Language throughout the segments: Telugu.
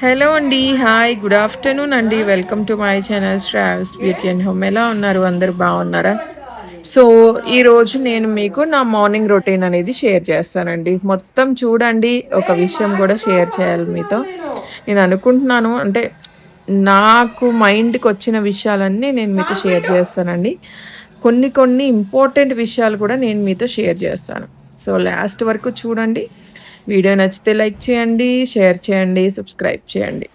హలో అండి హాయ్ గుడ్ ఆఫ్టర్నూన్ అండి. Welcome to my channel travels beauty and home. ఎలా ఉన్నారు? అందరు బాగున్నారా? సో ఈరోజు నేను మీకు నా మార్నింగ్ రొటీన్ అనేది షేర్ చేస్తానండి. మొత్తం చూడండి ఒక విషయం కూడా షేర్ చేయాలి మీతో. నేను అనుకుంటున్నాను అంటే నాకు మైండ్కి వచ్చిన విషయాలన్నీ నేను మీతో షేర్ చేస్తానండి. కొన్ని కొన్ని ఇంపార్టెంట్ విషయాలు కూడా నేను మీతో షేర్ చేస్తాను. సో లాస్ట్ వరకు చూడండి. వీడియో నచ్చితే లైక్ చేయండి షేర్ చేయండి సబ్స్క్రైబ్ చేయండి.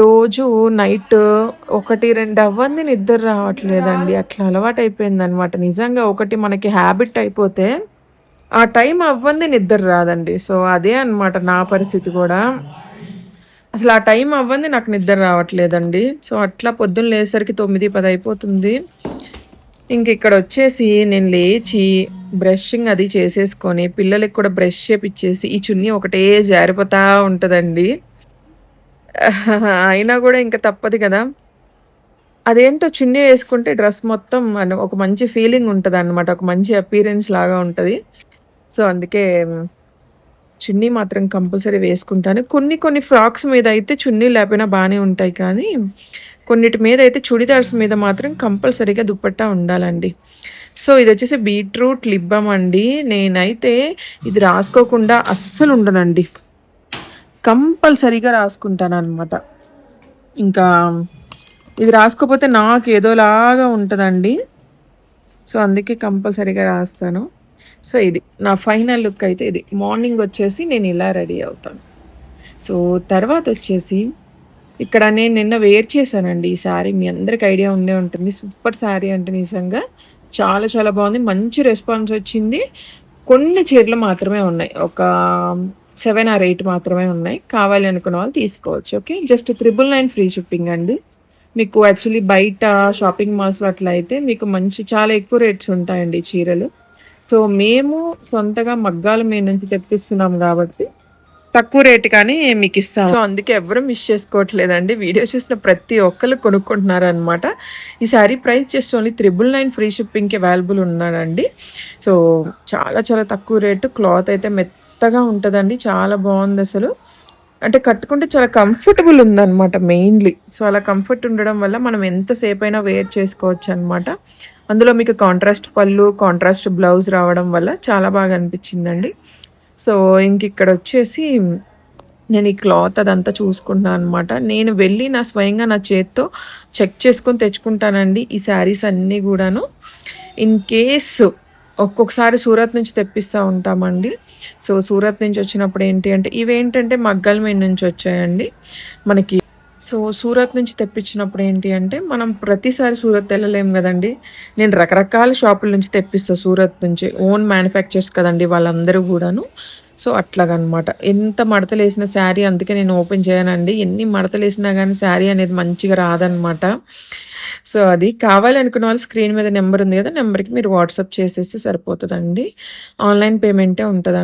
రోజు నైట్ ఒకటి రెండు అవ్వంది నిద్ర రావట్లేదండి. అట్లా అలవాటు అయిపోయింది అనమాట నిజంగా ఒకటి మనకి హ్యాబిట్ అయిపోతే ఆ టైం అవ్వంది నిద్ర రాదండి. సో అదే అనమాట నా పరిస్థితి కూడా. అసలు ఆ టైం అవ్వంది నాకు నిద్ర రావట్లేదండి. సో అట్లా పొద్దున్న లేసరికి తొమ్మిది పది అయిపోతుంది. ఇంక ఇక్కడ వచ్చేసి నేను లేచి బ్రషింగ్ అది చేసేసుకొని పిల్లలకి కూడా బ్రష్ చేపిచ్చేసి ఈ చున్నీ ఒకటే జారిపోతా ఉంటుందండి. అయినా కూడా ఇంకా తప్పదు కదా. అదేంటో చున్నీ వేసుకుంటే డ్రెస్ మొత్తం ఒక మంచి ఫీలింగ్ ఉంటుంది అనమాట ఒక మంచి అపీరెన్స్ లాగా ఉంటుంది. సో అందుకే చున్నీ మాత్రం కంపల్సరీ వేసుకుంటాను. కొన్ని కొన్ని ఫ్రాక్స్ మీద అయితే చున్నీ లేకపోయినా బాగానే ఉంటాయి కానీ కొన్నిటి మీద అయితే చుడిదార్స్ మీద మాత్రం కంపల్సరీగా దుప్పట్టా ఉండాలండి. సో ఇది వచ్చేసి బీట్రూట్ లిబ్బం అండి. నేనైతే ఇది రాసుకోకుండా అస్సలు ఉండనండి. కంపల్సరీగా రాసుకుంటాను అనమాట ఇంకా ఇది రాసుకోపోతే నాకు ఏదోలాగా ఉంటుందండి. సో అందుకే కంపల్సరీగా రాస్తాను. సో ఇది నా ఫైనల్ లుక్ అయితే ఇది. మార్నింగ్ వచ్చేసి నేను ఇలా రెడీ అవుతాను. సో తర్వాత వచ్చేసి ఇక్కడ నేను నిన్న వేర్ చేశానండి ఈ శారీ మీ అందరికి ఐడియా ఉండే ఉంటుంది. సూపర్ శారీ అంటే నిజంగా. చాలా చాలా బాగుంది. మంచి రెస్పాన్స్ వచ్చింది. కొన్ని చీరలు మాత్రమే ఉన్నాయి. ఒక సెవెన్ ఆర్ ఎయిట్ మాత్రమే ఉన్నాయి. కావాలి అనుకున్న వాళ్ళు తీసుకోవచ్చు. Okay? Just triple nine free shipping అండి. మీకు యాక్చువల్లీ బయట షాపింగ్ మాల్స్లో అట్లా అయితే మీకు మంచి చాలా ఎక్కువ రేట్స్ ఉంటాయండి చీరలు. సో మేము సొంతగా మగ్గాల మీద నుంచి తెప్పిస్తున్నాం కాబట్టి తక్కువ రేటు కానీ మీకు ఇస్తాం సో అందుకే ఎవరు మిస్ చేసుకోవట్లేదండి. వీడియో చూసిన ప్రతి ఒక్కరు కొనుక్కుంటున్నారు అనమాట ఈ sari price just only triple nine free షిప్పింగ్కి available ఉన్నాడండి. సో చాలా చాలా తక్కువ రేటు. క్లాత్ అయితే మెత్తగా ఉంటుందండి. చాలా బాగుంది అసలు. అంటే కట్టుకుంటే చాలా కంఫర్టబుల్ ఉందన్నమాట మెయిన్లీ. సో అలా కంఫర్ట్ ఉండడం వల్ల మనం ఎంతసేపు అయినా వేర్ చేసుకోవచ్చు అనమాట అందులో మీకు కాంట్రాస్ట్ పళ్ళు కాంట్రాస్ట్ బ్లౌజ్ రావడం వల్ల చాలా బాగా అనిపించిందండి. సో ఇంక ఇక్కడ వచ్చేసి నేను ఈ క్లాత్ అదంతా చూసుకుంటున్నాను అనమాట నేను వెళ్ళి నా స్వయంగా నా చేత్తో చెక్ చేసుకొని తెచ్చుకుంటానండి ఈ శారీస్ అన్నీ కూడాను. ఇన్ కేసు ఒక్కొక్కసారి సూరత్ నుంచి తెప్పిస్తూ ఉంటామండి. సో సూరత్ నుంచి వచ్చినప్పుడు ఏంటి అంటే ఇవేంటంటే మగ్గల మీద నుంచి వచ్చాయండి. మనకి సో సూరత్ నుంచి తెప్పించినప్పుడు ఏంటి అంటే మనం ప్రతిసారి సూరత్ వెళ్ళలేము కదండి. నేను రకరకాల షాపుల నుంచి తెప్పిస్తాను సూరత్ నుంచి. ఓన్ మ్యానుఫ్యాక్చర్స్ కదండి వాళ్ళందరూ కూడాను. సో అట్లాగనమాట. ఎంత మడతలేసిన శారీ అందుకే నేను ఓపెన్ చేయనండి. ఎన్ని మడతలేసినా కానీ శారీ అనేది మంచిగా రాదనమాట. సో అది కావాలనుకున్న వాళ్ళు స్క్రీన్ మీద నెంబర్ ఉంది కదా నెంబర్కి మీరు వాట్సాప్ చేసేస్తే సరిపోతుందండి. ఆన్లైన్ పేమెంటే ఉంటుంది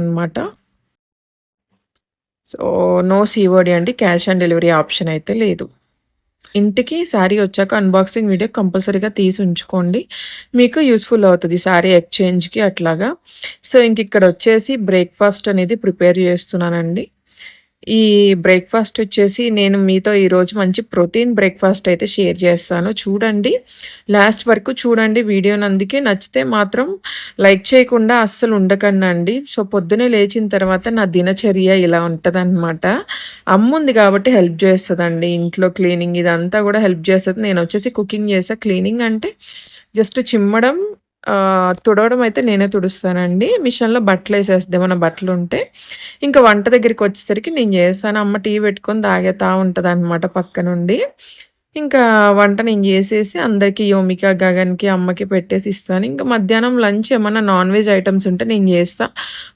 సో నో సీఓడి అండి. క్యాష్ ఆన్ డెలివరీ ఆప్షన్ అయితే లేదు. ఇంటికి శారీ వచ్చాక అన్బాక్సింగ్ వీడియో కంపల్సరీగా తీసి ఉంచుకోండి. మీకు యూస్ఫుల్ అవుతుంది శారీ ఎక్స్చేంజ్కి అట్లాగా. సో ఇంక ఇక్కడ వచ్చేసి బ్రేక్ఫాస్ట్ అనేది ప్రిపేర్ చేస్తున్నానండి. ఈ బ్రేక్ఫాస్ట్ వచ్చేసి నేను మీతో ఈరోజు మంచి ప్రోటీన్ బ్రేక్ఫాస్ట్ అయితే షేర్ చేస్తాను. చూడండి లాస్ట్ వరకు చూడండి వీడియోని అందుకే నచ్చితే మాత్రం లైక్ చేయకుండా అస్సలు ఉండకండి సో పొద్దునే లేచిన తర్వాత నా దినచర్య ఇలా ఉంటుందన్నమాట. అమ్ముంది కాబట్టి హెల్ప్ చేస్తుందండి. ఇంట్లో క్లీనింగ్ ఇదంతా కూడా హెల్ప్ చేస్తుంది. నేను వచ్చేసి కుకింగ్ చేసా. క్లీనింగ్ అంటే జస్ట్ చిమ్మడం తుడవడం అయితే నేనే తుడుస్తానండి. మిషన్లో బట్టలు వేసేస్తుంది ఏమైనా బట్టలు ఉంటే ఇంకా వంట దగ్గరికి వచ్చేసరికి నేను చేస్తాను. అమ్మ టీ పెట్టుకొని తాగేతా ఉంటుంది అనమాట పక్క నుండి. ఇంకా వంట నేను చేసేసి అందరికీ యోమిక గగన్కి అమ్మకి పెట్టేసి ఇస్తాను. ఇంకా మధ్యాహ్నం లంచ్ ఏమైనా నాన్ వెజ్ ఐటమ్స్ ఉంటే నేను చేస్తా.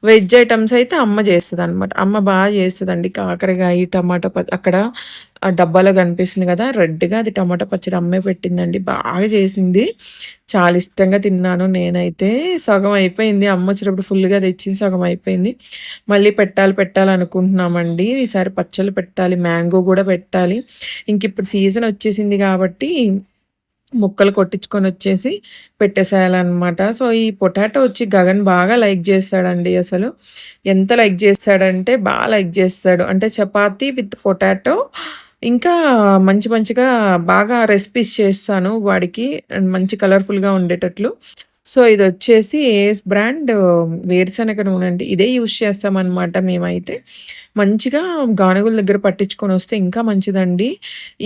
వెజ్ ఐటమ్స్ అయితే అమ్మ చేస్తుంది అనమాట అమ్మ బాగా చేస్తుందండి. కాకరకాయ టమాటా ప- అక్కడ ఆ డబ్బాలో కనిపిస్తుంది కదా రెడ్గా అది టమాటా పచ్చడి అమ్మే పెట్టిందండి బాగా చేసింది. చాలా ఇష్టంగా తిన్నాను నేనైతే. సగం అయిపోయింది అమ్మ వచ్చినప్పుడు ఫుల్గా తెచ్చింది సగం అయిపోయింది. మళ్ళీ పెట్టాలి పెట్టాలి అనుకుంటున్నామండి. ఈసారి పచ్చళ్ళు పెట్టాలి మ్యాంగో కూడా పెట్టాలి. ఇంక ఇప్పుడు సీజన్ వచ్చేసింది కాబట్టి ముక్కలు కొట్టించుకొని వచ్చేసి పెట్టేసేయాలన్నమాట. సో ఈ పొటాటో వచ్చి గగన్ బాగా లైక్ చేస్తాడండి అసలు. ఎంత లైక్ చేస్తాడంటే బాగా లైక్ చేస్తాడు. అంటే చపాతీ విత్ పొటాటో ఇంకా మంచి మంచిగా బాగా రెసిపీస్ చేస్తాను వాడికి. మంచి కలర్ఫుల్గా ఉండేటట్లు. సో ఇది వచ్చేసి ఏఎస్ బ్రాండ్ వేరుశనగ నూనె అండి. ఇదే యూస్ చేస్తామన్నమాట మేమైతే. మంచిగా గానుగుల దగ్గర పట్టించుకొని వస్తే ఇంకా మంచిదండి.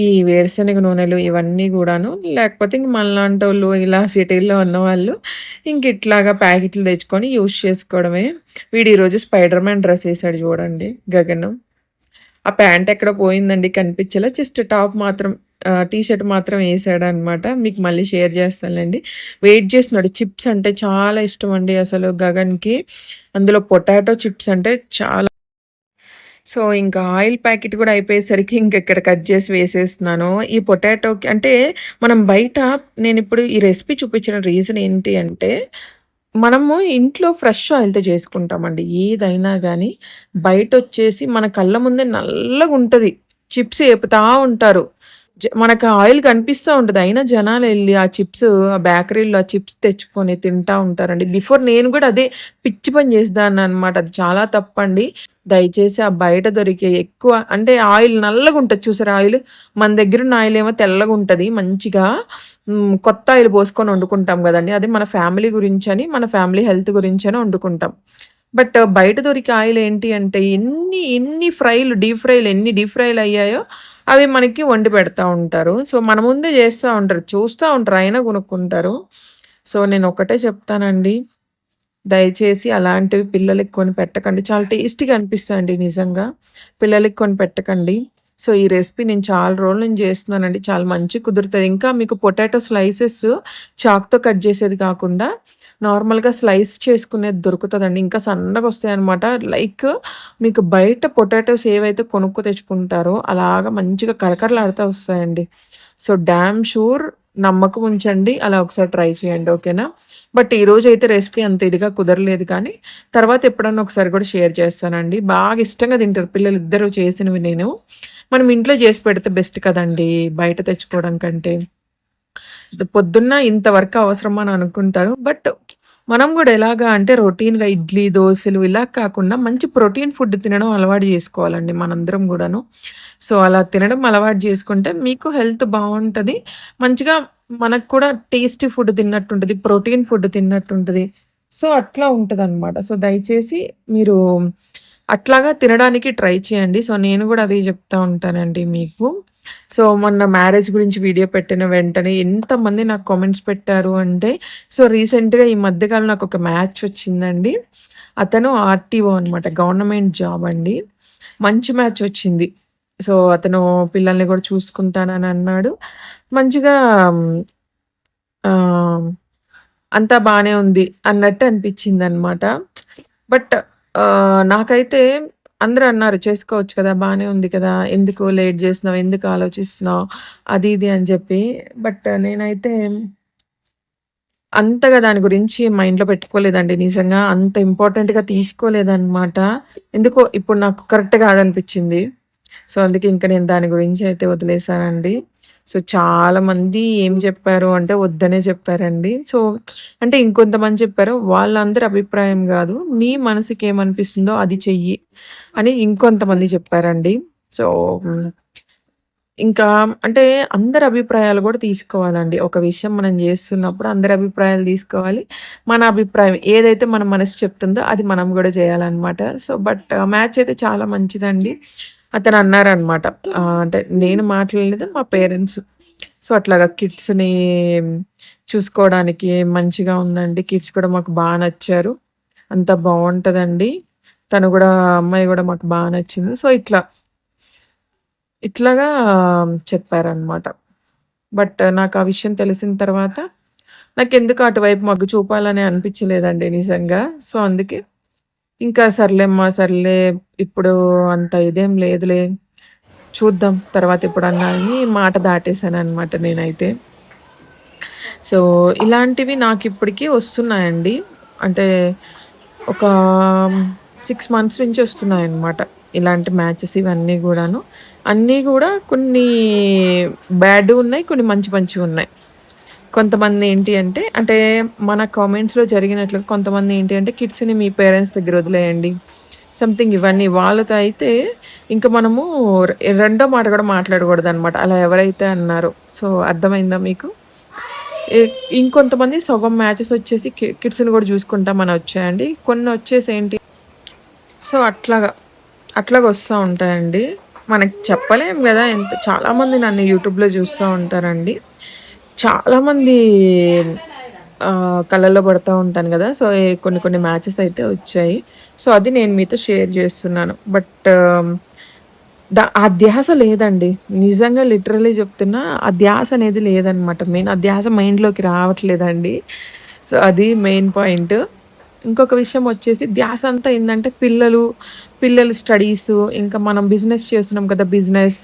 ఈ వేరుశనగ నూనెలు ఇవన్నీ కూడాను. లేకపోతే ఇంక మనలాంటి వాళ్ళు ఇలా సిటీల్లో ఉన్నవాళ్ళు ఇంక ఇట్లాగా ప్యాకెట్లు తెచ్చుకొని యూస్ చేసుకోవడమే. వీడు ఈరోజు స్పైడర్ మ్యాన్ డ్రెస్ వేసాడు చూడండి. గగనం. ఆ ప్యాంట్ ఎక్కడ పోయిందండి కనిపించేలా. జస్ట్ టాప్ మాత్రం టీ షర్ట్ మాత్రం వేసాడనమాట. మీకు మళ్ళీ షేర్ చేస్తానులేండి. వెయిట్ చేస్తున్నాడు. చిప్స్ అంటే చాలా ఇష్టం అండి అసలు గగన్కి. అందులో పొటాటో చిప్స్ అంటే చాలా. సో ఇంకా ఆయిల్ ప్యాకెట్ కూడా అయిపోయేసరికి ఇంకెక్కడ కట్ చేసి వేసేస్తున్నాను. ఈ పొటాటోకి అంటే మనం బయట నేను ఇప్పుడు ఈ రెసిపీ చూపించిన రీజన్ ఏంటి అంటే మనము ఇంట్లో ఫ్రెష్ ఆయిల్‌తో చేసుకుంటామండి. ఏదైనా గానీ, బయటొచ్చేసి మన కళ్ళ ముందే నల్లగా ఉంటుంది చిప్స్ ఏపుతా ఉంటారు. మనకు ఆయిల్ కనిపిస్తూ ఉంటుంది అయినా జనాలు వెళ్ళి ఆ చిప్స్ ఆ బేకరీలో ఆ చిప్స్ తెచ్చుకొని తింటా ఉంటారండి. బిఫోర్ నేను కూడా అదే పిచ్చి పని చేసేదాన్ననమాట. అది చాలా తప్పండి. దయచేసి ఆ బయట దొరికే ఎక్కువ అంటే ఆయిల్ నల్లగా ఉంటుంది చూసారు ఆయిల్? మన దగ్గర ఉన్న ఆయిల్ ఏమో ఉంటుంది మంచిగా. కొత్త ఆయిల్ పోసుకొని వండుకుంటాం కదండి అది మన ఫ్యామిలీ గురించి అని మన ఫ్యామిలీ హెల్త్ గురించి అని వండుకుంటాం. బట్ బయట దొరికే ఆయిల్ ఏంటి అంటే ఎన్ని, ఎన్ని ఫ్రైలు డీప్ ఫ్రైలు ఎన్ని డీప్ ఫ్రైలు అయ్యాయో అవి మనకి వండి పెడతా ఉంటారు. సో, మన ముందే చేస్తూ ఉంటారు. చూస్తూ ఉంటారు. అయినా కొనుక్కుంటారు. సో, నేను ఒకటే చెప్తానండి. దయచేసి అలాంటివి పిల్లలకి కొని పెట్టకండి. చాలా టేస్టీగా అనిపిస్తాయండి నిజంగా. పిల్లలకి కొని పెట్టకండి. సో, ఈ రెసిపీ నేను చాలా రోజులు నుంచి చేస్తున్నానండి. చాలా మంచి కుదురుతుంది ఇంకా మీకు పొటాటో స్లైసెస్ చాక్‌తో కట్ చేసేది కాకుండా నార్మల్‌గా స్లైస్ చేసుకునేది దొరుకుతుందండి ఇంకా సన్నగొస్తాయన్నమాట. లైక్ మీకు బయట పొటాటోస్ ఏవైతే కొనుక్కు తెచ్చుకుంటారో అలాగా మంచిగా కరకరలాడుతా వస్తాయండి. సో, డ్యామ్ షూర్ నమ్మకం ఉంచండి. అలా ఒకసారి ట్రై చేయండి. ఓకేనా? బట్ ఈరోజు అయితే రెసిపీ అంత ఇదిగా కుదరలేదు కానీ, తర్వాత ఎప్పుడన్నా ఒకసారి కూడా షేర్ చేస్తానండి. బాగా ఇష్టంగా తింటారు పిల్లలు ఇద్దరు చేసినవి నేను. మనం ఇంట్లో చేసి పెడితే బెస్ట్ కదండీ! బయట తెచ్చుకోవడం కంటే. పొద్దున్న ఇంత వర్క్ అవసరమా అని అనుకుంటారు. బట్ మనం కూడా ఎలాగా అంటే రొటీన్‌గా ఇడ్లీ, దోశలు ఇలా కాకుండా మంచి ప్రోటీన్ ఫుడ్ తినడం అలవాటు చేసుకోవాలండి మనందరం కూడాను సో, అలా తినడం అలవాటు చేసుకుంటే మీకు హెల్త్ బాగుంటుంది మంచిగా మనకు కూడా టేస్టీ ఫుడ్ తిన్నట్టుంటుంది ప్రోటీన్ ఫుడ్ తిన్నట్టుంటుంది సో, అట్లా ఉంటదనమాట. సో, దయచేసి మీరు అట్లాగా తినడానికి ట్రై చేయండి. సో, నేను కూడా అదే చెప్తా ఉంటానండి మీకు. సో, మొన్న మ్యారేజ్ గురించి వీడియో పెట్టిన వెంటనే ఎంతమంది నాకు కామెంట్స్ పెట్టారు అంటే, సో, రీసెంట్‌గా ఈ మధ్యకాలం నాకు ఒక మ్యాచ్ వచ్చిందండి. అతను ఆర్‌టీఓ అనమాట. గవర్నమెంట్ జాబ్ అండి. మంచి మ్యాచ్ వచ్చింది. సో, అతను పిల్లల్ని కూడా చూసుకుంటానని అన్నాడు. మంచిగా అంతా బాగానే ఉంది అన్నట్టు అనిపించింది అనమాట బట్ నాకైతే అందరూ అన్నారు చేసుకోవచ్చు కదా! బాగానే ఉంది కదా! ఎందుకు లేట్ చేస్తున్నావు ఎందుకు ఆలోచిస్తున్నావు? అది ఇది అని చెప్పి బట్ నేనైతే అంతగా దాని గురించి మైండ్‌లో పెట్టుకోలేదండి నిజంగా. అంత ఇంపార్టెంట్‌గా తీసుకోలేదన్నమాట ఎందుకో ఇప్పుడు నాకు కరెక్ట్ కాదనిపించింది. సో, అందుకే ఇంకా నేను దాని గురించి అయితే వదిలేశానండి సో, చాలామంది ఏం చెప్పారు అంటే వద్దనే చెప్పారండి. సో, అంటే ఇంకొంతమంది చెప్పారు వాళ్ళందరి అభిప్రాయం కాదు నీ మనసుకి ఏమనిపిస్తుందో అది చెయ్యి అని ఇంకొంతమంది చెప్పారండి. సో, ఇంకా అంటే అందరి అభిప్రాయాలు కూడా తీసుకోవాలండి. ఒక విషయం మనం చేస్తున్నప్పుడు అందరి అభిప్రాయాలు తీసుకోవాలి. మన అభిప్రాయం ఏదైతే మన మనసు చెప్తుందో అది మనం కూడా చేయాలన్నమాట సో, బట్ మ్యాచ్ అయితే చాలా మంచిదండి. అతను అన్నారనమాట. అంటే నేను మాట్లాడలేదు మా పేరెంట్స్. సో, అట్లాగా కిడ్స్‌ని చూసుకోవడానికి మంచిగా ఉందండి. కిడ్స్ కూడా మాకు బాగా నచ్చారు. అంత బాగుంటుందండి తను కూడా అమ్మాయి కూడా మాకు బాగా నచ్చింది. సో, ఇట్లా ఇట్లాగా చెప్పారనమాట. బట్ నాకు ఆ విషయం తెలిసిన తర్వాత నాకు ఎందుకు అటువైపు మగ్గు చూపాలని అనిపించలేదండి నిజంగా. సో, అందుకే ఇంకా సర్లేమ్మా! సర్లే ఇప్పుడు అంత ఇదేం లేదులే. చూద్దాం తర్వాత ఎప్పుడన్నా అని మాట దాటేసాననమాట నేనైతే. సో, ఇలాంటివి నాకు ఇప్పటికీ వస్తున్నాయండి. అంటే ఒక సిక్స్ మంత్స్ నుంచి వస్తున్నాయన్నమాట. ఇలాంటి మ్యాచెస్ ఇవన్నీ కూడాను అన్నీ కూడా కొన్ని బ్యాడ్ ఉన్నాయి. కొన్ని మంచి మంచి ఉన్నాయి కొంతమంది ఏంటి అంటే అంటే మన కామెంట్స్‌లో జరిగినట్లుగా కొంతమంది ఏంటి అంటే కిడ్స్‌ని మీ పేరెంట్స్ దగ్గర వదిలేయండి. సంథింగ్ ఇవన్నీ వాళ్ళతో అయితే ఇంకా మనము రెండో మాట కూడా మాట్లాడకూడదనమాట. అలా ఎవరైతే అన్నారో. సో అర్థమైందా మీకు? ఇంకొంతమంది సగం మ్యాచెస్ వచ్చేసి కిడ్స్‌ని కూడా చూసుకుంటామని వచ్చాయండి. కొన్ని వచ్చేసి ఏంటి సో అట్లాగా. అట్లాగా వస్తూ ఉంటాయండి. మనకి చెప్పలేం కదా ఎంత చాలామంది నన్ను యూట్యూబ్‌లో చూస్తూ ఉంటారండి. చాలామంది ఆహ్, కళ్ళల్లో ఉంటాను కదా సో, కొన్ని కొన్ని మ్యాచెస్ అయితే వచ్చాయి. సో, అది నేను మీతో షేర్ చేస్తున్నాను. బట్ ద ఆ ధ్యాస లేదండి. నిజంగా లిటరలీ చెప్తున్నా ఆ ధ్యాస అనేది లేదనమాట. మెయిన్ ఆ ధ్యాస మైండ్‌లోకి రావట్లేదండి. సో, అది మెయిన్ పాయింట్. ఇంకొక విషయం వచ్చేసి ధ్యాస అంతా ఏంటంటే పిల్లలు, పిల్లల స్టడీస్ ఇంకా మనం బిజినెస్ చేస్తున్నాం కదా! బిజినెస్.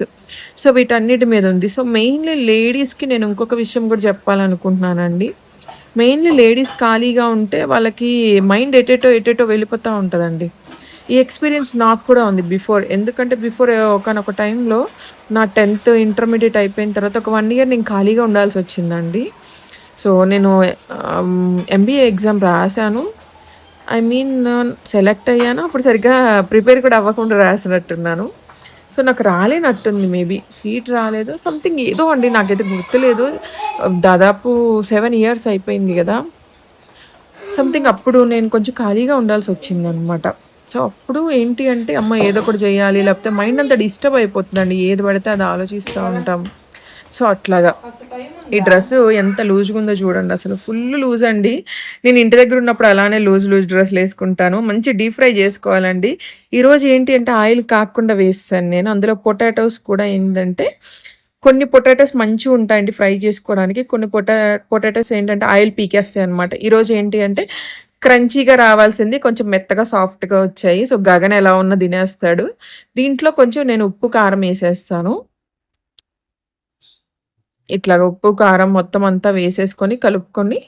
సో, వీటన్నిటి మీద ఉంది. సో, మెయిన్‌లీ లేడీస్‌కి నేను ఇంకొక విషయం కూడా చెప్పాలనుకుంటున్నానండి. మెయిన్‌లీ లేడీస్ ఖాళీగా ఉంటే వాళ్ళకి మైండ్ ఎటేటో, ఎటేటో వెళ్ళిపోతూ ఉంటుందండి ఈ ఎక్స్‌పీరియన్స్ నాకు కూడా ఉంది బిఫోర్. ఎందుకంటే బిఫోర్ ఒకనొక టైంలో నా టెన్త్ ఇంటర్మీడియట్ అయిపోయిన తర్వాత ఒక వన్ ఇయర్ నేను ఖాళీగా ఉండాల్సి వచ్చిందండి సో, నేను ఎంబీఏ ఎగ్జామ్ రాసాను. ఐ మీన్ సెలెక్ట్ అయ్యాను. అప్పుడు సరిగ్గా ప్రిపేర్ కూడా అవ్వకుండా రాసినట్టున్నాను. సో, నాకు రాలేనట్టుంది మేబీ. సీట్ రాలేదు. సంథింగ్ ఏదో అండి నాకైతే గుర్తులేదు. దాదాపు సెవెన్ ఇయర్స్ అయిపోయింది కదా సంథింగ్ అప్పుడు నేను కొంచెం ఖాళీగా ఉండాల్సి వచ్చిందనమాట సో, అప్పుడు ఏంటి అంటే అమ్మ ఏదో ఒకటి చేయాలి. లేకపోతే మైండ్ అంతా డిస్టర్బ్ అయిపోతుందండి. ఏది పడితే అది ఆలోచిస్తూ ఉంటాం. సో, అట్లాగా. ఈ డ్రెస్ ఎంత లూజ్‌గా ఉందో చూడండి అసలు. ఫుల్ లూజ్ అండి. నేను ఇంటి దగ్గర ఉన్నప్పుడు అలానే లూజ్ లూజ్ డ్రెస్సులేసుకుంటాను. మంచి డీప్ ఫ్రై చేసుకోవాలండి. ఈరోజు ఏంటి అంటే ఆయిల్ కాకుండా వేస్తాను నేను. అందులో పొటాటోస్ కూడా ఏంటంటే కొన్ని పొటాటోస్ మంచిగుంటాయండి ఫ్రై చేసుకోవడానికి. కొన్ని పొటా పొటాటోస్ ఏంటంటే ఆయిల్ పీకేస్తాయి అనమాట ఈరోజు ఏంటి అంటే క్రంచీగా రావాల్సింది కొంచెం మెత్తగా సాఫ్ట్‌గా వచ్చాయి. సో, గగన్ ఎలా ఉన్నా తినేస్తాడు. దీంట్లో కొంచెం నేను ఉప్పు, కారం వేసేస్తాను ఇట్లా ఉప్పు, కారం మొత్తం అంతా వేసేసుకొని, కలుపుకొని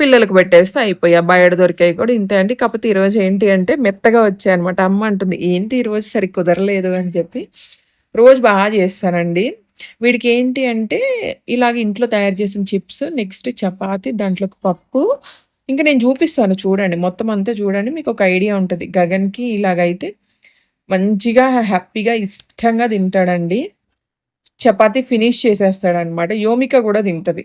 పిల్లలకు పెట్టేస్తే అయిపోయాయి. బయట దొరికాయి కూడా ఇంతే అండి. కాకపోతే ఈరోజు ఏంటి అంటే మెత్తగా వచ్చాయన్నమాట. అమ్మ అంటుంది, "ఏంటి ఈరోజు సరి కుదరలేదు" అని చెప్పి. రోజు బాగా చేస్తానండి. వీడికి ఏంటి అంటే ఇలాగ ఇంట్లో తయారు చేసిన చిప్స్, నెక్స్ట్ చపాతి దాంట్లోకి పప్పు ఇంకా నేను చూపిస్తాను చూడండి. మొత్తం అంతా చూడండి. మీకు ఒక ఐడియా ఉంటుంది గగన్‌కి ఇలాగైతే మంచిగా హ్యాపీగా ఇష్టంగా తింటాడండి. చపాతి ఫినిష్ చేసేస్తాడనమాట. యోమిక కూడా తింటుంది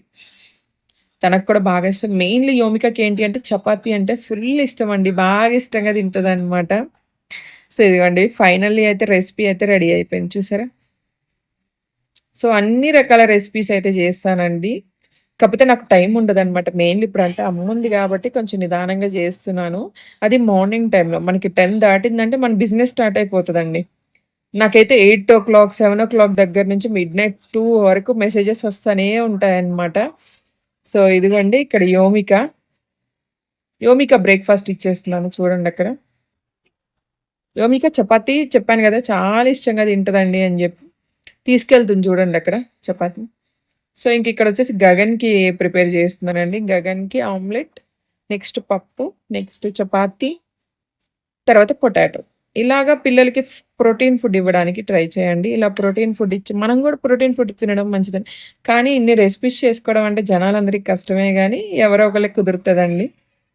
తనకు కూడా బాగా ఇష్టం. మెయిన్‌లీ యోమికకి ఏంటి అంటే చపాతి అంటే ఫుల్ ఇష్టం అండి బాగా ఇష్టంగా తింటుంది అనమాట సో, ఇదిగోండి ఫైనల్లీ అయితే రెసిపీ అయితే రెడీ అయిపోయింది. చూసారా? సో, అన్ని రకాల రెసిపీస్ అయితే చేస్తానండి. కాకపోతే నాకు టైం ఉండదనమాట. మెయిన్‌లీ ఇప్పుడు అంటే అమ్ముంది కాబట్టి కొంచెం నిదానంగా చేస్తున్నాను. అది మార్నింగ్ టైంలో మనకి 10 దాటిందంటే మన బిజినెస్ స్టార్ట్ అయిపోతుందండి నాకైతే 8:00, 7:00 దగ్గర నుంచి మిడ్‌నైట్ టూ వరకు మెసేజెస్ వస్తానే ఉంటాయన్నమాట. సో, ఇదిగోండి ఇక్కడ యోమిక. యోమిక బ్రేక్‌ఫాస్ట్ ఇచ్చేస్తున్నాను చూడండి అక్కడ యోమిక చపాతి చెప్పాను కదా చాలా ఇష్టంగా తింటుందండి అని చెప్పి తీసుకెళ్తుంది చూడండక్కడ చపాతి సో, ఇంక ఇక్కడ వచ్చేసి గగన్‌కి ప్రిపేర్ చేస్తున్నానండి. గగన్‌కి ఆమ్లెట్, నెక్స్ట్ పప్పు, నెక్స్ట్ చపాతి తర్వాత పొటాటో. ఇలాగా పిల్లలకి ప్రోటీన్ ఫుడ్ ఇవ్వడానికి ట్రై చేయండి. ఇలా ప్రోటీన్ ఫుడ్ ఇచ్చి మనం కూడా ప్రోటీన్ ఫుడ్ తినడం మంచిదని. కానీ ఇన్ని రెసిపీస్ చేసుకోవడం అంటే జనాలందరికీ కష్టమే కానీ ఎవరో ఒకరికి కుదురుతుందండి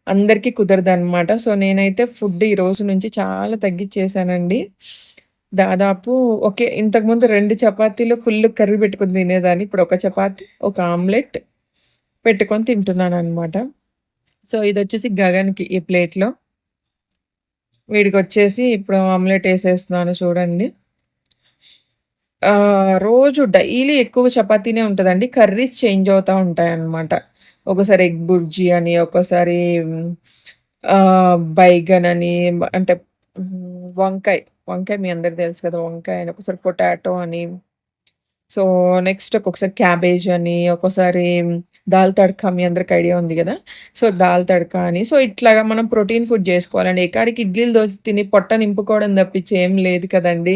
అందరికీ కుదరదు అనమాట సో, నేనైతే ఫుడ్ ఈ రోజు నుంచి చాలా తగ్గించేసానండి దాదాపు ఓకే. ఇంతకుముందు రెండు చపాతీలు ఫుల్ కర్రీ పెట్టుకుని తినేదాన్ని. ఇప్పుడు ఒక చపాతీ, ఒక ఆమ్లెట్ పెట్టుకొని తింటున్నాను అనమాట సో, ఇది వచ్చేసి గగన్‌కి ఈ ప్లేట్‌లో. వీడికి వచ్చేసి ఇప్పుడు ఆమ్లెట్ వేసేస్తున్నాను చూడండి. రోజు డైలీ ఎక్కువ చపాతీనే ఉంటుందండి కర్రీస్ చేంజ్ అవుతూ ఉంటాయన్నమాట. ఒకసారి ఎగ్ బుర్జీ అని, ఒక్కోసారి బైగన్ అని అంటే వంకాయ. వంకాయ మీ అందరికి తెలుసు కదా! వంకాయ అని, ఒకసారి పొటాటో అని. సో, నెక్స్ట్ ఒక్కొక్కసారి క్యాబేజ్ అని, ఒక్కోసారి దాల్ తడకా మీ అందరికి ఐడియా ఉంది కదా సో, దాల్ తడకా అని. సో, ఇట్లాగా మనం ప్రోటీన్ ఫుడ్ చేసుకోవాలండి ఎక్కడికి ఇడ్లీలు, దోశ తిని పొట్ట నింపుకోవడం తప్పించి ఏం లేదు కదండీ!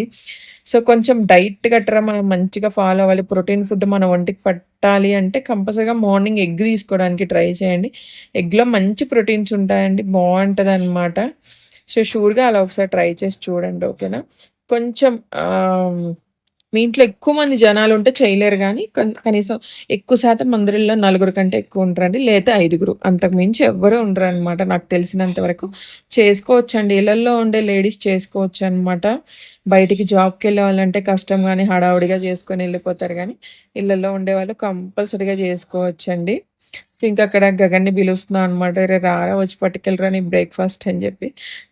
సో, కొంచెం డైట్ గట్రా మనం మంచిగా ఫాలో అవ్వాలి. ప్రోటీన్ ఫుడ్ మన ఒంటికి పట్టాలి అంటే కంపల్సరీగా మార్నింగ్ ఎగ్ తీసుకోవడానికి ట్రై చేయండి. ఎగ్‌లో మంచి ప్రోటీన్స్ ఉంటాయండి. బావుంటదనమాట. సో, షూర్‌గా అలా ఒకసారి ట్రై చేసి చూడండి. ఓకేనా? కొంచెం మీ ఇంట్లో ఎక్కువ మంది జనాలు ఉంటే చేయలేరు కానీ కనీసం ఎక్కువ శాతం అందరిలో నలుగురు కంటే ఎక్కువ ఉంటారండి లేదా ఐదుగురు. అంతకు మించి ఎవ్వరూ ఉండరు అనమాట నాకు తెలిసినంత వరకు. చేసుకోవచ్చు అండి ఇళ్ళల్లో ఉండే లేడీస్ చేసుకోవచ్చు అనమాట బయటికి జాబ్కి వెళ్ళే వాళ్ళంటే కష్టం కానీ హడావుడిగా చేసుకొని వెళ్ళిపోతారు కానీ ఇళ్ళల్లో ఉండే వాళ్ళు కంపల్సరీగా చేసుకోవచ్చండి. సో ఇంకా అక్కడ గగన్ని పిలుస్తున్నాం అనమాట రే రారా వచ్చి పట్టుకెళ్ళరా నీ బ్రేక్ఫాస్ట్ అని చెప్పి.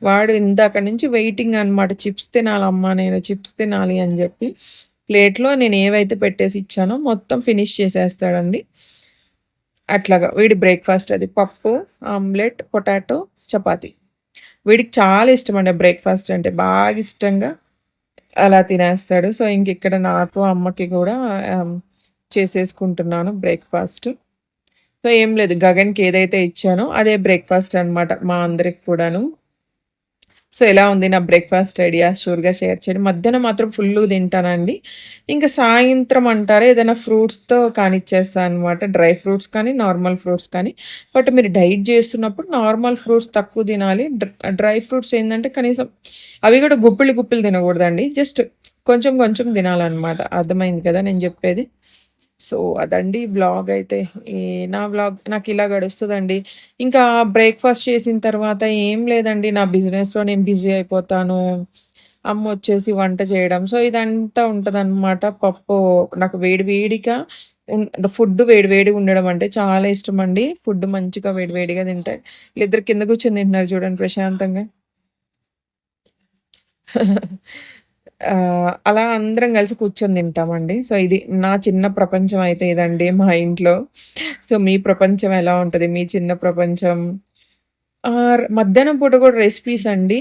వాడు ఇందాక నుంచి వెయిటింగ్ అనమాట చిప్స్ తినాలమ్మా నేను చిప్స్ తినాలి అని చెప్పి. ప్లేట్లో నేను ఏవైతే పెట్టేసి ఇచ్చానో మొత్తం ఫినిష్ చేసేస్తాడండి. అట్లాగా వీడి బ్రేక్ఫాస్ట్ అది. పప్పు ఆమ్లెట్ పొటాటో చపాతి. వీడికి చాలా ఇష్టం అండి బ్రేక్ఫాస్ట్ అంటే. బాగా ఇష్టంగా అలా తినేస్తాడు. సో ఇంక ఇక్కడ నాకు అమ్మకి కూడా చేసేసుకుంటున్నాను బ్రేక్ఫాస్ట్ సో ఏం లేదు. గగన్కి ఏదైతే ఇచ్చానో అదే బ్రేక్ఫాస్ట్ అనమాట మా అందరికి కూడాను. సో ఎలా ఉంది నా బ్రేక్ఫాస్ట్ ఐడియా? షూర్గా షేర్ చేయండి. మధ్యాహ్నం మాత్రం ఫుల్ తింటానండి. ఇంకా సాయంత్రం అంటారా? ఏదైనా ఫ్రూట్స్తో కానిచ్చేస్తాను అనమాట డ్రై ఫ్రూట్స్ కానీ నార్మల్ ఫ్రూట్స్ కానీ. బట్ మీరు డైట్ చేస్తున్నప్పుడు నార్మల్ ఫ్రూట్స్ తక్కువ తినాలి. డ్రై ఫ్రూట్స్ ఏంటంటే కనీసం అవి కూడా గుప్పిళ్ళు గుప్పిళ్ళు తినకూడదండి. జస్ట్ కొంచెం కొంచెం తినాలన్నమాట. అర్థమైంది కదా నేను చెప్పేది? సో అదండి వ్లాగ్ అయితే. ఈ నా వ్లాగ్ నాకు ఇలా గడుస్తుందండి. ఇంకా బ్రేక్ఫాస్ట్ చేసిన తర్వాత ఏం లేదండి. నా బిజినెస్లో నేను బిజీ అయిపోతాను. అమ్మ వచ్చేసి వంట చేయడం. సో ఇదంతా ఉంటుందన్నమాట. పప్పు నాకు వేడి వేడిగా ఫుడ్ వేడివేడిగా ఉండడం అంటే చాలా ఇష్టం అండి ఫుడ్ మంచిగా వేడి వేడిగా తింటాయి వీళ్ళిద్దరు కింద కూర్చొని తింటున్నారు చూడండి ప్రశాంతంగా. అలా అందరం కలిసి కూర్చొని తింటామండి. సో, ఇది నా చిన్న ప్రపంచం అయితే ఇదండి మా ఇంట్లో. సో, మీ ప్రపంచం ఎలా ఉంటుంది మీ చిన్న ప్రపంచం మధ్యాహ్నం పూట కూడా రెసిపీస్ అండి.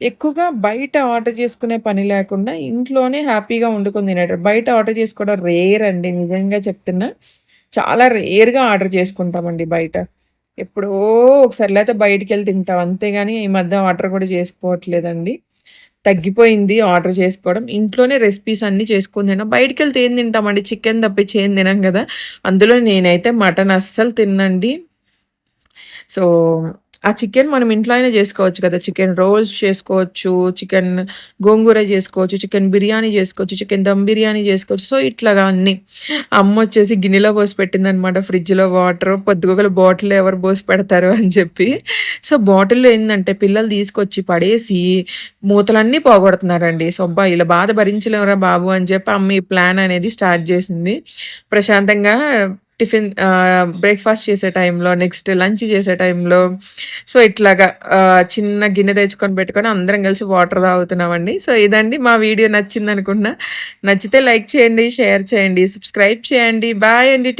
ఎక్కువగా బయట ఆర్డర్ చేసుకునే పని లేకుండా ఇంట్లోనే హ్యాపీగా వండుకొని తినేటట్టు. బయట ఆర్డర్ చేసుకోవడం రేర్ అండి నిజంగా చెప్తున్నా. చాలా రేర్‌గా ఆర్డర్ చేసుకుంటామండి బయట. ఎప్పుడో ఒకసారి అయితే బయటికి వెళ్ళి తింటాం. అంతేగాని ఈ మధ్య ఆర్డర్ కూడా చేసుకోవట్లేదండి. తగ్గిపోయింది ఆర్డర్ చేసుకోవడం. ఇంట్లోనే రెసిపీస్ అన్నీ చేసుకుని తిన్నాం బయటికి వెళ్తే ఏం తింటామండి? చికెన్ తప్పించి ఏం తినాం కదా. అందులో నేనైతే మటన్ అస్సలు తినండి సో ఆ చికెన్ మనం ఇంట్లో అయినా చేసుకోవచ్చు కదా. చికెన్ రోల్స్ చేసుకోవచ్చు చికెన్ గోంగూర చేసుకోవచ్చు చికెన్ బిర్యానీ చేసుకోవచ్చు చికెన్ దమ్ బిర్యానీ చేసుకోవచ్చు. సో ఇట్లాగా అన్ని. అమ్మ వచ్చేసి గిన్నెలో పోసి పెట్టింది అనమాట ఫ్రిడ్జ్లో వాటర్ పొద్దుగోగల బాటిల్ ఎవరు పోసి పెడతారు అని చెప్పి. సో బాటిల్లో ఏంటంటే పిల్లలు తీసుకొచ్చి పడేసి మూతలన్నీ పోగొడుతున్నారండి. సో అబ్బా ఇలా బాధ భరించలేవరా బాబు అని చెప్పి అమ్మ ఈ ప్లాన్ అనేది స్టార్ట్ చేసింది. ప్రశాంతంగా టిఫిన్ బ్రేక్ఫాస్ట్ చేసే టైంలో నెక్స్ట్ లంచ్ చేసే టైంలో. సో ఇట్లాగా చిన్న గిన్నె తెచ్చుకొని పెట్టుకొని అందరం కలిసి వాటర్ తాగుతున్నామండి. సో ఇదండి మా వీడియో నచ్చిందనుకున్నా. నచ్చితే లైక్ చేయండి షేర్ చేయండి సబ్స్క్రైబ్ చేయండి. బాయ్ అండి